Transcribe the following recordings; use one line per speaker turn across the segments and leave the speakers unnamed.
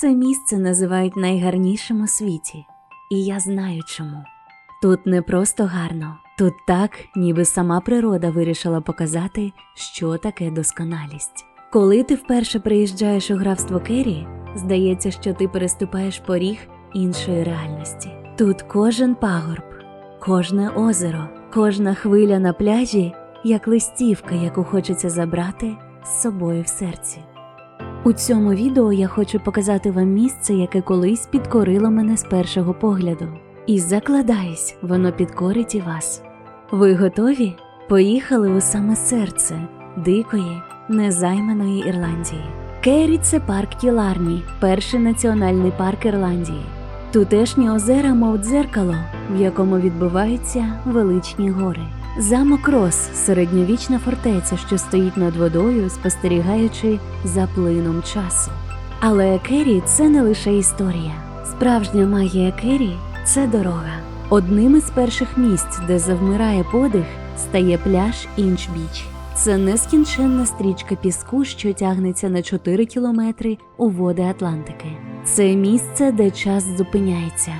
Це місце називають найгарнішим у світі, і я знаю чому. Тут не просто гарно, тут так, ніби сама природа вирішила показати, що таке досконалість. Коли ти вперше приїжджаєш у графство Керрі, здається, що ти переступаєш поріг іншої реальності. Тут кожен пагорб, кожне озеро, кожна хвиля на пляжі, як листівка, яку хочеться забрати з собою в серці. У цьому відео я хочу показати вам місце, яке колись підкорило мене з першого погляду. І закладаюсь, воно підкорить і вас. Ви готові? Поїхали у саме серце дикої, незайманої Ірландії. Керрі – це парк Кіларні, перший національний парк Ірландії. Тутешні озера, мов дзеркало, в якому відбиваються величні гори. Замок Рос середньовічна фортеця, що стоїть над водою, спостерігаючи за плином часу. Але Керрі це не лише історія. Справжня магія Керрі це дорога. Одним із перших місць, де завмирає подих, стає пляж Інч-Біч. Це нескінченна стрічка піску, що тягнеться на 4 кілометри у води Атлантики. Це місце, де час зупиняється.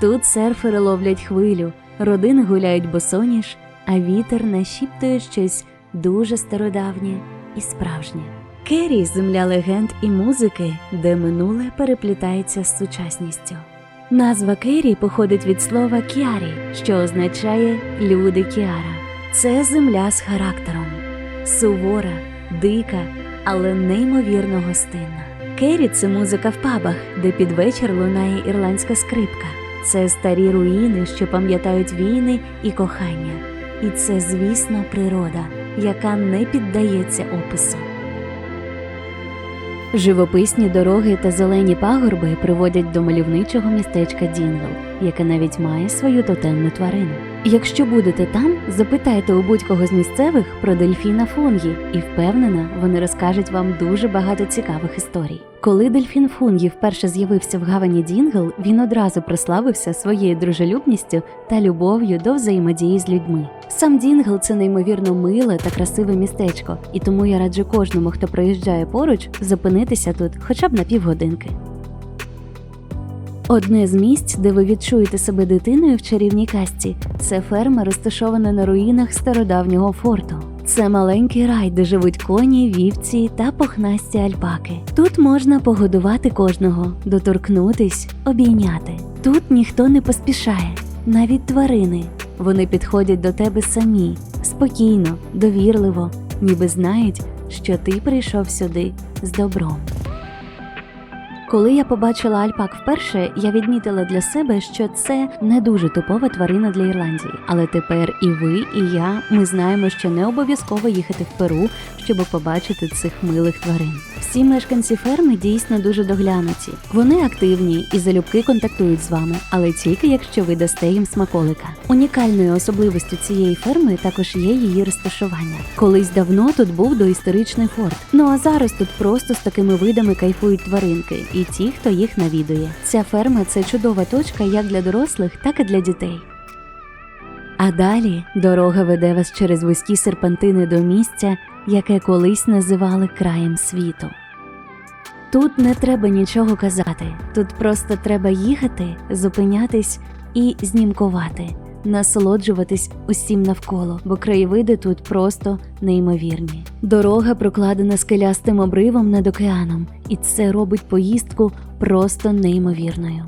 Тут серфери ловлять хвилю, родини гуляють босоніж, а вітер нашіптує щось дуже стародавнє і справжнє. Керрі земля легенд і музики, де минуле переплітається з сучасністю. Назва Керрі походить від слова кіарі, що означає люди Кіара. Це земля з характером, сувора, дика, але неймовірно гостинна. Керрі це музика в пабах, де під вечір лунає ірландська скрипка. Це старі руїни, що пам'ятають війни і кохання. І це, звісно, природа, яка не піддається опису. Живописні дороги та зелені пагорби приводять до мальовничого містечка Дінгл, яке навіть має свою тотемну тварину. Якщо будете там, запитайте у будь-кого з місцевих про дельфіна Фунгі, і впевнена, вони розкажуть вам дуже багато цікавих історій. Коли дельфін Фунгі вперше з'явився в гавані Дінгл, він одразу прославився своєю дружелюбністю та любов'ю до взаємодії з людьми. Сам Дінгл це неймовірно миле та красиве містечко, і тому я раджу кожному, хто проїжджає поруч, зупинитися тут хоча б на півгодинки. Одне з місць, де ви відчуєте себе дитиною в чарівній казці, це ферма, розташована на руїнах стародавнього форту. Це маленький рай, де живуть коні, вівці та похнасті альпаки. Тут можна погодувати кожного, доторкнутись, обійняти. Тут ніхто не поспішає, навіть тварини. Вони підходять до тебе самі, спокійно, довірливо, ніби знають, що ти прийшов сюди з добром. Коли я побачила альпак вперше, я відмітила для себе, що це не дуже типова тварина для Ірландії. Але тепер і ви, і я ми знаємо, що не обов'язково їхати в Перу, щоб побачити цих милих тварин. Всі мешканці ферми дійсно дуже доглянуті. Вони активні і залюбки контактують з вами, але тільки якщо ви дасте їм смаколика. Унікальною особливістю цієї ферми також є її розташування. Колись давно тут був доісторичний форт. Ну а зараз тут просто з такими видами кайфують тваринки і ті, хто їх навідує. Ця ферма це чудова точка як для дорослих, так і для дітей. А далі дорога веде вас через вузькі серпантини до місця, яке колись називали краєм світу. Тут не треба нічого казати, тут просто треба їхати, зупинятись і знімкувати, насолоджуватись усім навколо, бо краєвиди тут просто неймовірні. Дорога прокладена скелястим обривом над океаном, і це робить поїздку просто неймовірною.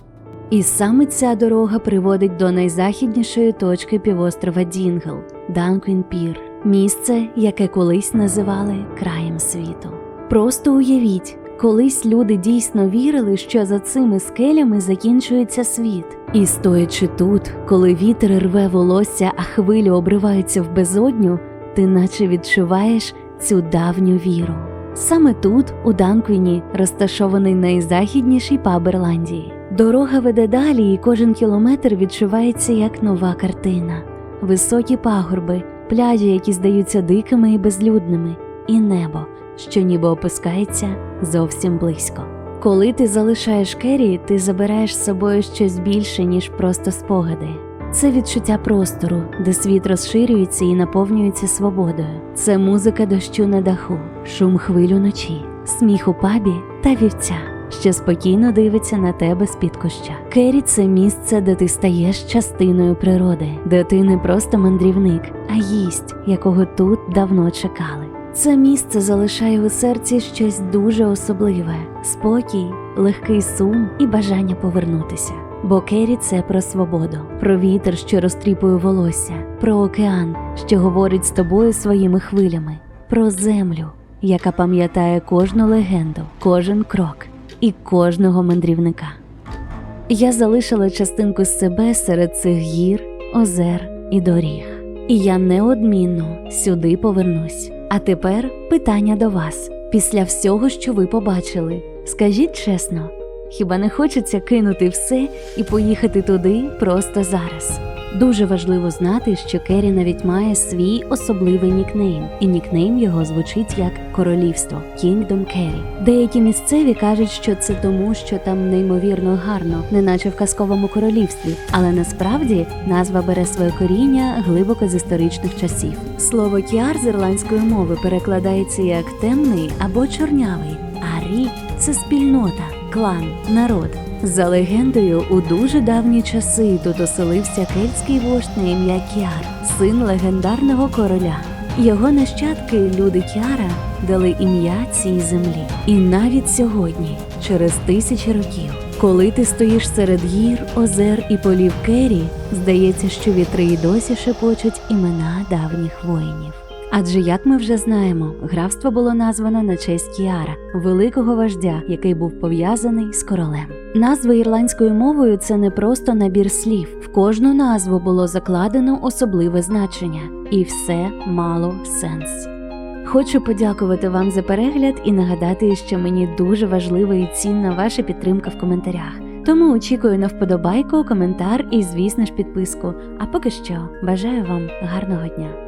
І саме ця дорога приводить до найзахіднішої точки півострова Дінгл Данквін Пір, місце, яке колись називали краєм світу. Просто уявіть, колись люди дійсно вірили, що за цими скелями закінчується світ. І стоячи тут, коли вітер рве волосся, а хвилі обриваються в безодню, ти наче відчуваєш цю давню віру. Саме тут, у Данквіні, розташований найзахідніший паб Ірландії. Дорога веде далі, і кожен кілометр відчувається як нова картина. Високі пагорби, пляжі, які здаються дикими і безлюдними, і небо, що ніби опускається зовсім близько. Коли ти залишаєш Керрі, ти забираєш з собою щось більше, ніж просто спогади. Це відчуття простору, де світ розширюється і наповнюється свободою. Це музика дощу на даху, шум хвиль уночі, сміх у пабі та вівця. що спокійно дивиться на тебе з-під куща. Кері це місце, де ти стаєш частиною природи, де ти не просто мандрівник, а гість, якого тут давно чекали. Це місце залишає у серці щось дуже особливе: спокій, легкий сум і бажання повернутися. Бо Кері це про свободу, про вітер, що розтріпує волосся, про океан, що говорить з тобою своїми хвилями, про землю, яка пам'ятає кожну легенду, кожен крок і кожного мандрівника. Я залишила частинку себе серед цих гір, озер і доріг. І я неодмінно сюди повернусь. А тепер питання до вас. Після всього, що ви побачили, скажіть чесно, хіба не хочеться кинути все і поїхати туди просто зараз? Дуже важливо знати, що Кері навіть має свій особливий нікнейм, і нікнейм його звучить як королівство Kingdom Керрі. Деякі місцеві кажуть, що це тому, що там неймовірно гарно, неначе в казковому королівстві. Але насправді назва бере своє коріння глибоко з історичних часів. Слово кіар з ірландської мови перекладається як темний або чорнявий, а рі це спільнота, клан, народ. За легендою, у дуже давні часи тут оселився кельтський вождь на ім'я Кіар, син легендарного короля. Його нащадки, люди Кіара, дали ім'я цій землі. І навіть сьогодні, через тисячі років, коли ти стоїш серед гір, озер і полів Кері, здається, що вітри й досі шепочуть імена давніх воїнів. Адже, як ми вже знаємо, графство було названо на честь Кіара, великого вождя, який був пов'язаний з королем. Назви ірландською мовою це не просто набір слів. В кожну назву було закладено особливе значення, і все мало сенс. Хочу подякувати вам за перегляд і нагадати, що мені дуже важлива і цінна ваша підтримка в коментарях. Тому очікую на вподобайку, коментар і, звісно ж, підписку. А поки що бажаю вам гарного дня.